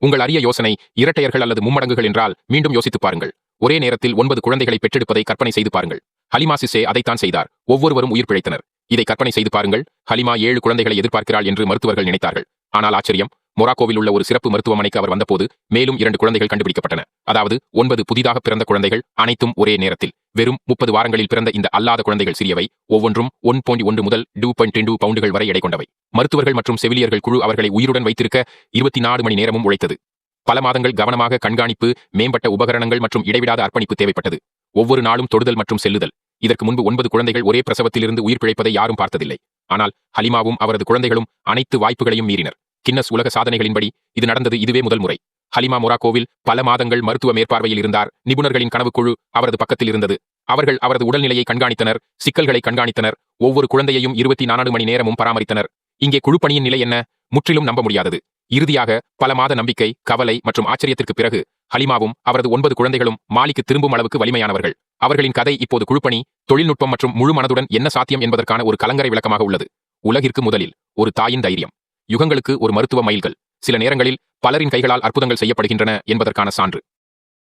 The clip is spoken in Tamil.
உங்கள் அரிய யோசனை இரட்டையர்கள் அல்லது மும்மடங்குகள் என்றால் மீண்டும் யோசித்துப் பாருங்கள். ஒரே நேரத்தில் ஒன்பது குழந்தைகளை பெற்றெடுப்பதை கற்பனை செய்து பாருங்கள். ஹலிமா சிசே அதைத்தான் செய்தார். ஒவ்வொருவரும் உயிர் பிழைத்தனர். இதை கற்பனை செய்து பாருங்கள். ஹலிமா ஏழு குழந்தைகளை எதிர்பார்க்கிறாள் என்று மருத்துவர்கள் நினைத்தார்கள். ஆனால் ஆச்சரியம் மொராக்கோவில் உள்ள ஒரு சிறப்பு மருத்துவமனைக்கு அவர் வந்தபோது மேலும் இரண்டு குழந்தைகள் கண்டுபிடிக்கப்பட்டன. அதாவது ஒன்பது புதிதாக பிறந்த குழந்தைகள் அனைத்தும் ஒரே நேரத்தில். வெறும் முப்பது வாரங்களில் பிறந்த இந்த அல்லாத குழந்தைகள் சிறியவை ஒவ்வொன்றும் ஒன் பாயிண்ட் ஒன்று முதல் டூ பாயிண்ட் டென் பவுண்டுகள் வரை எடை கொண்டவை மருத்துவர்கள் மற்றும் செவிலியர்கள் குழு அவர்களை உயிருடன் வைத்திருக்க இருபத்தி நாலு மணி நேரமும் உழைத்தது. பல மாதங்கள் கவனமாக கண்காணிப்பு மேம்பட்ட உபகரணங்கள் மற்றும் இடைவிடாத அர்ப்பணிப்பு தேவைப்பட்டது. ஒவ்வொரு நாளும் தொடுதல் மற்றும் செல்லுதல். இதற்கு முன்பு ஒன்பது குழந்தைகள் ஒரே பிரசவத்திலிருந்து உயிர் பிழைப்பதை யாரும் பார்த்ததில்லை. ஆனால் ஹலிமாவும் அவரது குழந்தைகளும் அனைத்து வாய்ப்புகளையும் மீறினர். கின்னஸ் உலக சாதனைகளின்படி இது நடந்தது இதுவே முதல் முறை. ஹலிமா மொராக்கோவில் பல மாதங்கள் மருத்துவ மேற்பார்வையில் இருந்தார். நிபுணர்களின் கனவுக்குழு அவரது பக்கத்தில் இருந்தது. அவர்கள் அவரது உடல்நிலையை கண்காணித்தனர் சிக்கல்களை கண்காணித்தனர் ஒவ்வொரு குழந்தையையும் இருபத்தி நான்கு மணி நேரமும் பராமரித்தனர். இங்கே குழுப்பணியின் நிலை என்ன? முற்றிலும் நம்ப முடியாதது. இறுதியாக பல மாத நம்பிக்கை கவலை மற்றும் ஆச்சரியத்திற்கு பிறகு ஹலிமாவும் அவரது ஒன்பது குழந்தைகளும் மாலிக்கு திரும்பும் அளவுக்கு வலிமையானவர்கள். அவர்களின் கதை இப்போது குழுப்பணி தொழில்நுட்பம் மற்றும் முழு மனதுடன் என்ன சாத்தியம் என்பதற்கான ஒரு கலங்கரை விளக்கமாக உள்ளது. உலகிற்கு முதலில் ஒரு தாயின் தைரியம். யுகங்களுக்கு ஒரு மருத்துவ மைல்கள் சில நேரங்களில் பலரின் கைகளால் அற்புதங்கள் செய்யப்படுகின்றன என்பதற்கான சான்று.